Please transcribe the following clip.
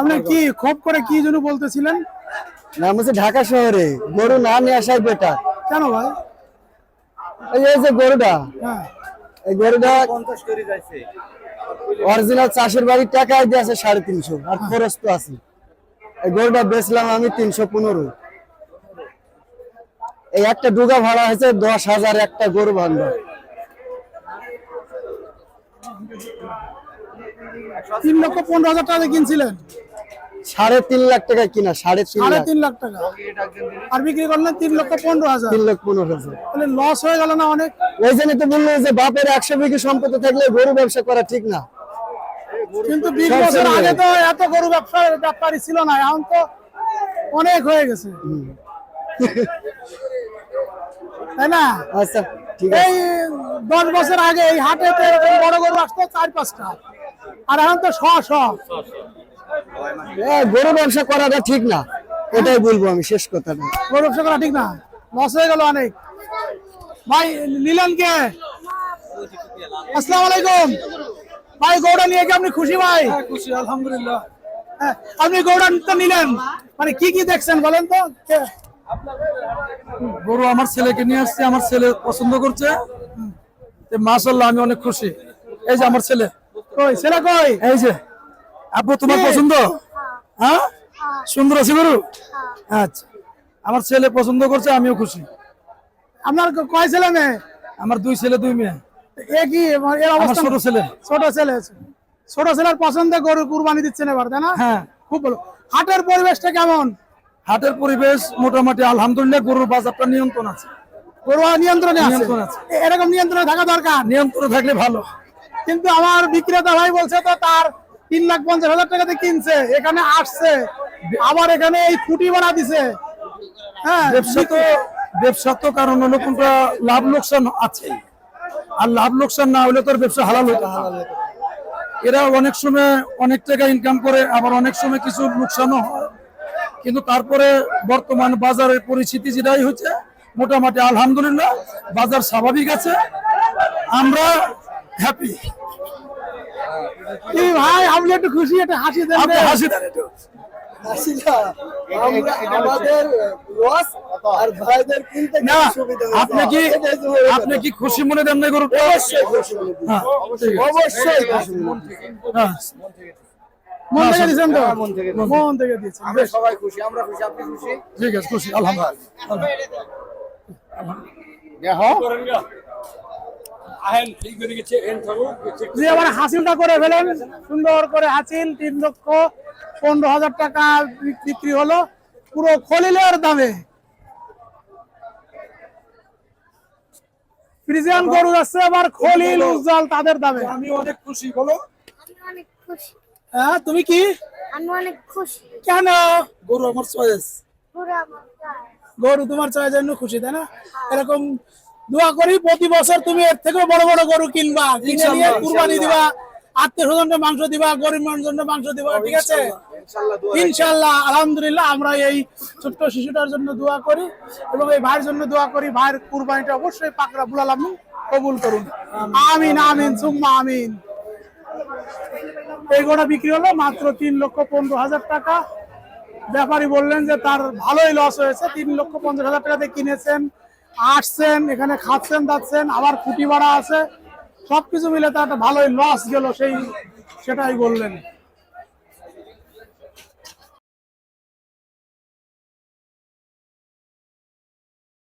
আপনি কি খোপ করে কি জন্য বলতেছিলেন? নাম হচ্ছে ঢাকা শহরে গরু না নিয়ে আসাই বেটার কেন ভাই? এই এই যে গরুটা হ্যাঁ। এই গরুটা অরিজিনাল চাষের বাড়ির টাকায় দিয়ে আছে সাড়ে তিনশো আর খরচ তো আছে। এই গরুটা বেচলাম আমি তিনশো পনেরো। এই একটা ডুগা ভাড়া হয়েছে দশ হাজার একটা গরু বান্ধব তিন লক্ষ পনেরো হাজার টাকা কিনছিলেন? সাড়ে তিন লাখ টাকা কিনা সাড়ে তিন সাড়ে লাখ। তিন লাখ টাকা। আর বিক্রি করলেন তিন লক্ষ পনেরো হাজার। তিন লাখ পনেরো হাজার। তাহলে লস হয়ে গেল না অনেক? ওই জন্য তো বলল যে বাপের একশো বিঘি সম্পত্তি থাকলে গরু ব্যবসা করা ঠিক না। কিন্তু বিশ বছর আগে তো এত গরু ব্যবসা ব্যাপারই ছিল না এখন তো অনেক হয়ে গেছে। তাই না? আচ্ছা ঠিক আছে। এই দশ বছর আগে এই হাটে বড় গরু আসতো চার পাঁচটা। আর এখন তো শ শ। গরু ব্যবসা করাটা ঠিক না। এটাই বলব আমি শেষ কথাটা গরু ব্যবসা করা ঠিক না? লস হয়ে গেল অনেক। ভাই নিলেন কে? আসসালামু আলাইকুম। ভাই গৌড়া নিয়ে কি আপনি খুশি ভাই? খুশি আলহামদুলিল্লাহ। হ্যাঁ, আপনি গৌড়া তো নিলেন। মানে কি কি দেখছেন বলেন তো? কে- গরু আমার ছেলেকে নিয়ে আসছে আমার ছেলে পছন্দ করছে। মাসাল্লাহ আমি অনেক খুশি। এই যে আমার ছেলে। কই ছেলে কই? এই যে। আপু তোমার পছন্দ? হ্যাঁ। সুন্দর আছে গরু? আচ্ছা। আমার ছেলে পছন্দ করছে আমিও খুশি। আপনার কয় ছেলে মেয়ে? আমার দুই ছেলে দুই মেয়ে। এ কি? এর অবস্থা? ছোট ছেলে। ছোট ছেলে ছোট ছেলের পছন্দে গরু কুরবানি দিচ্ছেন এবার তাই না? হ্যাঁ। খুব ভালো। হাটের পরিবেশটা কেমন? হাটের পরিবেশ মোটামুটি আলহামদুলিল্লাহ গরুর বাজারটা নিয়ন্ত্রণ আছে। গরু নিয়ন্ত্রণে আছে? নিয়ন্ত্রণ আছে। এরকম নিয়ন্ত্রণে থাকা দরকার? নিয়ন্ত্রণে থাকলে ভালো। কিন্তু আমার বিক্রেতা ভাই বলছে তো তার তিন লাখ পঞ্চাশ হাজার টাকাতে কিনছে এখানে আসছে আবার এখানে এই খুঁটি বানা দিছে। হ্যাঁ ব্যবসা তো ব্যবসা তো কারণ হলো কোনটা লাভ লোকসান আছে আর লাভ লোকসান না হলে তোর ব্যবসা হালাল হতো। এরা অনেক সময় অনেক টাকা ইনকাম করে আবার অনেক সময় কিছু লোকসানও হয়। কিন্তু তারপরে বর্তমান বাজারের পরিস্থিতি যেটাই হচ্ছে মোটামুটি আলহামদুলিল্লাহ বাজার স্বাভাবিক আছে। আমরা হ্যাপি কি ভাই আপনি একটু খুশি একটা হাসি দেন আপনি হাসি দেন একটু। আমরা আমাদের লস আর ভাইদের কিনতে না আপনি কি আপনি কি খুশি মনে দেন না গরু অবশ্যই খুশি মনে। হ্যাঁ। অবশ্যই। খুশি মনে হ্যাঁ। মন থেকে দিয়েছেন তো? হ্যাঁ, মন থেকে মন থেকে দিয়েছেন। আমরা সবাই খুশি আমরা খুশি আপনি খুশি? ঠিক আছে খুশি আলহামদুলিল্লাহ। যে আবার হাসিলটা করে ফেলেন সুন্দর করে হাসিল তিন লক্ষ পনেরো হাজার টাকা বিক্রি হলো পুরো খলিলের দামে। ফ্রিজিয়ান গরু যাচ্ছে আবার খলিল উজ্জ্বল তাদের দামে। আমি অনেক খুশি বলো। আমি অনেক খুশি। হ্যাঁ তুমি কি? আমি অনেক খুশি। কেন? গরু আমার চয়েস আমার গরু তোমার চাই জন্য খুশি তাই না? এরকম দোয়া করি প্রতি বছর তুমি এর থেকেও বড় বড় গরু কিনবা। কিনে নিয়ে কুরবানি দিবা আত্মীয় স্বজনকে মাংস দিবা গরিব মানুষজনকে মাংস দিবা ঠিক আছে? ইনশাল্লাহ আলহামদুলিল্লাহ আমরা এই ছোট্ট শিশুটার জন্য দোয়া করি এবং এই ভাইয়ের জন্য দোয়া করি। ভাইয়ের কুরবানিটা অবশ্যই পাকরা বুলাল কবুল করুন। আমিন আমিন সুম্মা আমিন। এই গোটা বিক্রি হলো মাত্র তিন লক্ষ পনেরো হাজার টাকা। ব্যাপারী বললেন যে তার ভালোই লস হয়েছে। তিন লক্ষ পঞ্চাশ হাজার টাকাতে কিনেছেন। আসছেন, এখানে খাচ্ছেন, দাচ্ছেন, আবার খুঁটি ভাড়া আছে, সবকিছু মিলে তো একটা ভালোই লস গেল সেই, সেটাই বললেন।